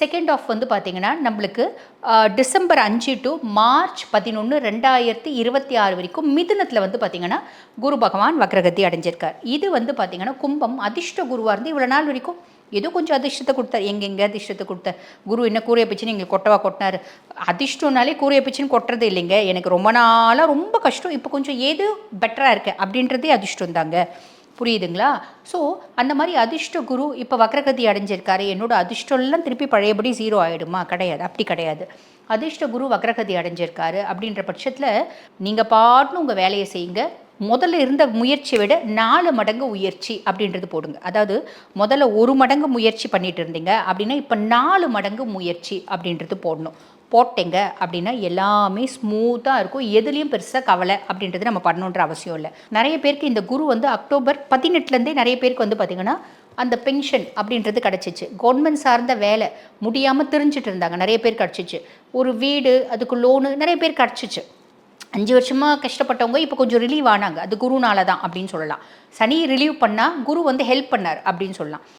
Second half வந்து பார்த்திங்கன்னா நம்மளுக்கு டிசம்பர் அஞ்சு டு மார்ச் பதினொன்று ரெண்டாயிரத்தி இருபத்தி ஆறு வரைக்கும் மிதுனத்தில் வந்து பார்த்தீங்கன்னா குரு பகவான் வக்ரகதி அடைஞ்சிருக்கார். இது வந்து பார்த்தீங்கன்னா கும்பம் அதிர்ஷ்ட குருவாக இருந்து இவ்வளோ நாள் வரைக்கும் ஏதோ கொஞ்சம் அதிர்ஷ்டத்தை கொடுத்தார். எங்கெங்கே அதிர்ஷ்டத்தை கொடுத்தார்? குரு என்ன கூரையை பிச்சுன்னு எங்களுக்கு கொட்டவா கொட்டினார். அதிர்ஷ்டம்னாலே கூரையை பிச்சுன்னு கொட்டுறது இல்லைங்க. எனக்கு ரொம்ப நாளாக ரொம்ப கஷ்டம். இப்போ கொஞ்சம் ஏது பெட்டராக இருக்கு அப்படின்றதே அதிர்ஷ்டம் தாங்க புரியுதுங்களா? ஸோ அந்த மாதிரி அதிர்ஷ்ட குரு இப்போ வக்ரகதி அடைஞ்சிருக்காரு. என்னோட அதிர்ஷ்டம்லாம் திருப்பி பழையபடி ஜீரோ ஆகிடுமா கிடையாது. அப்படி கிடையாது. அதிர்ஷ்ட குரு வக்ரகதி அடைஞ்சிருக்காரு அப்படின்ற பட்சத்தில் நீங்கள் பாட்டுன்னு உங்கள் வேலையை செய்யுங்க. முதல்ல இருந்த முயற்சியை விட நாலு மடங்கு உயர்ச்சி அப்படின்றது போடுங்க. அதாவது முதல்ல ஒரு மடங்கு முயற்சி பண்ணிட்டு இருந்தீங்க அப்படின்னா இப்போ நாலு மடங்கு முயற்சி அப்படின்றது போடணும். போட்டேங்க அப்படின்னா எல்லாமே ஸ்மூத்தாக இருக்கும். எதுலேயும் பெருசாக கவலை அப்படின்றது நம்ம பண்ணணுன்ற அவசியம் இல்லை. நிறைய பேருக்கு இந்த குரு வந்து அக்டோபர் பதினெட்டுலேருந்தே நிறைய பேருக்கு வந்து பார்த்திங்கன்னா அந்த பென்ஷன் அப்படின்றது கிடச்சிச்சு. கவர்மெண்ட் சார்ந்த வேலை முடியாமல் தெரிஞ்சிட்டு இருந்தாங்க. நிறைய பேர் கிடச்சிச்சு. ஒரு வீடு அதுக்கு லோனு நிறைய பேர் கிடச்சிச்சு. அஞ்சு வருஷமாக கஷ்டப்பட்டவங்க இப்போ கொஞ்சம் ரிலீவ் ஆனாங்க. அது குருனால தான் அப்படின்னு சொல்லலாம். சனி ரிலீவ் பண்ணால் குரு வந்து ஹெல்ப் பண்ணார் அப்படின்னு சொல்லலாம்.